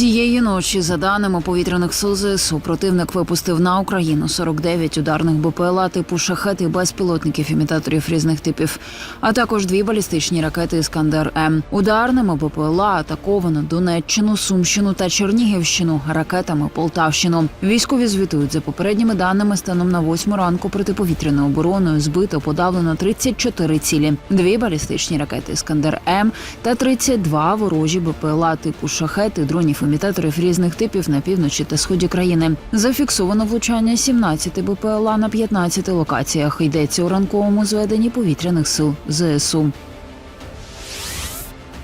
Цієї ночі, за даними повітряних сил ЗСУ, противник випустив на Україну 49 ударних БПЛА типу шахет і безпілотників імітаторів різних типів, а також дві балістичні ракети Іскандер М. Ударними БПЛА атаковано Донеччину, Сумщину та Чернігівщину, ракетами Полтавщину. Військові звітують за попередніми даними станом на 8 ранку протиповітряною обороною збито подавлено 34 цілі, дві балістичні ракети Іскандер М та 32 ворожі БПЛА типу шахет дронів імітаторів різних типів на півночі та сході країни. Зафіксовано влучання 17 БПЛА на 15 локаціях. Йдеться у ранковому зведенні повітряних сил ЗСУ.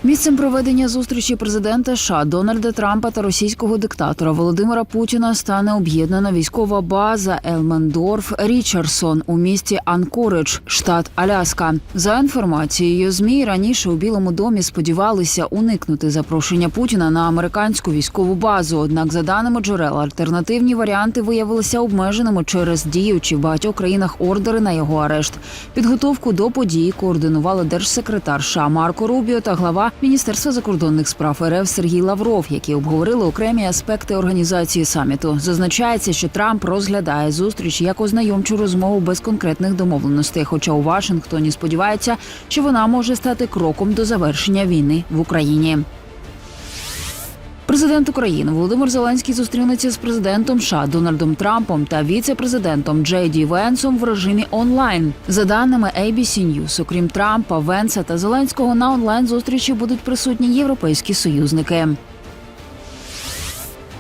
Місцем проведення зустрічі президента США Дональда Трампа та російського диктатора Володимира Путіна стане об'єднана військова база Елмендорф Річардсон у місті Анкоридж, штат Аляска. За інформацією змі раніше у Білому домі сподівалися уникнути запрошення Путіна на американську військову базу. Однак, за даними джерел, альтернативні варіанти виявилися обмеженими через діючі в багатьох країнах ордери на його арешт. Підготовку до події координували держсекретар США Марко Рубіо та глава Міністерства закордонних справ РФ Сергій Лавров, які обговорили окремі аспекти організації саміту. Зазначається, що Трамп розглядає зустріч як ознайомчу розмову без конкретних домовленостей. Хоча у Вашингтоні сподівається, що вона може стати кроком до завершення війни в Україні. Президент України Володимир Зеленський зустрінеться з президентом США Дональдом Трампом та віце-президентом Джей Ді Венсом в режимі онлайн. За даними ABC News, окрім Трампа, Венса та Зеленського на онлайн зустрічі будуть присутні європейські союзники.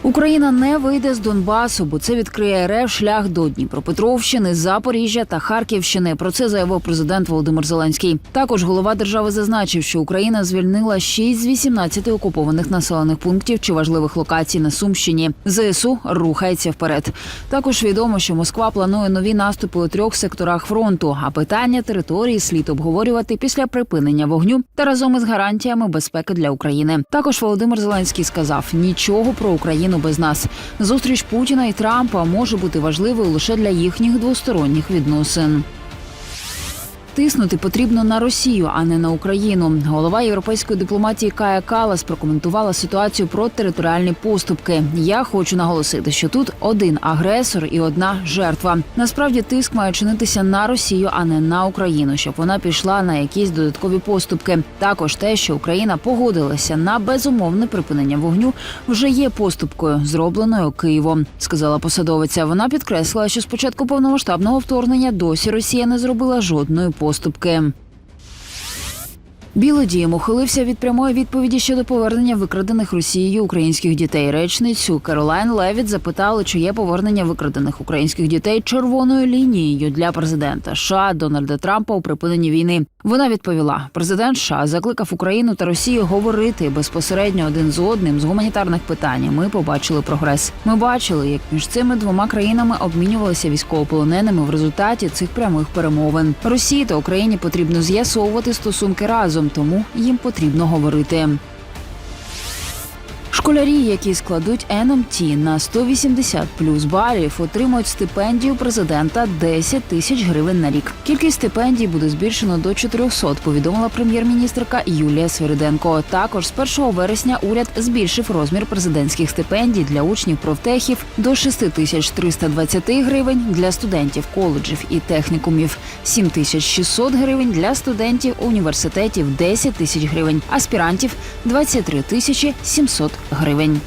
Україна не вийде з Донбасу, бо це відкриє РФ шлях до Дніпропетровщини, Запоріжжя та Харківщини. Про це заявив президент Володимир Зеленський. Також голова держави зазначив, що Україна звільнила 6 з 18 окупованих населених пунктів чи важливих локацій на Сумщині. ЗСУ рухається вперед. Також відомо, що Москва планує нові наступи у трьох секторах фронту. А питання території слід обговорювати після припинення вогню та разом із гарантіями безпеки для України. Також Володимир Зеленський сказав: нічого про Україну без нас. Зустріч Путіна і Трампа може бути важливою лише для їхніх двосторонніх відносин. Тиснути потрібно на Росію, а не на Україну. Голова європейської дипломатії Кая Калас прокоментувала ситуацію про територіальні поступки. Я хочу наголосити, що тут один агресор і одна жертва. Насправді тиск має чинитися на Росію, а не на Україну, щоб вона пішла на якісь додаткові поступки. Також те, що Україна погодилася на безумовне припинення вогню, вже є поступкою, зробленою Києвом, сказала посадовиця. Вона підкреслила, що спочатку повномасштабного вторгнення досі Росія не зробила жодної поступки поступки. Білодієм ухилився від прямої відповіді щодо повернення викрадених Росією українських дітей. Речницю Керолайн Левіт запитали, чи є повернення викрадених українських дітей червоною лінією для президента США Дональда Трампа у припиненні війни. Вона відповіла: президент США закликав Україну та Росію говорити безпосередньо один з одним з гуманітарних питань. Ми побачили прогрес. Ми бачили, як між цими двома країнами обмінювалися військовополоненими в результаті цих прямих перемовин. Росії та Україні потрібно з'ясовувати стосунки разом, тому їм потрібно говорити. Школярі, які складуть НМТ на 180 плюс балів, отримують стипендію президента 10 тисяч гривень на рік. Кількість стипендій буде збільшено до 400, повідомила прем'єр-міністрка Юлія Свириденко. Також з 1 вересня уряд збільшив розмір президентських стипендій для учнів профтехів до 6320 гривень для студентів коледжів і технікумів, 7600 гривень для студентів університетів, 10 тисяч гривень, аспірантів 23 тисячі 700 гривень.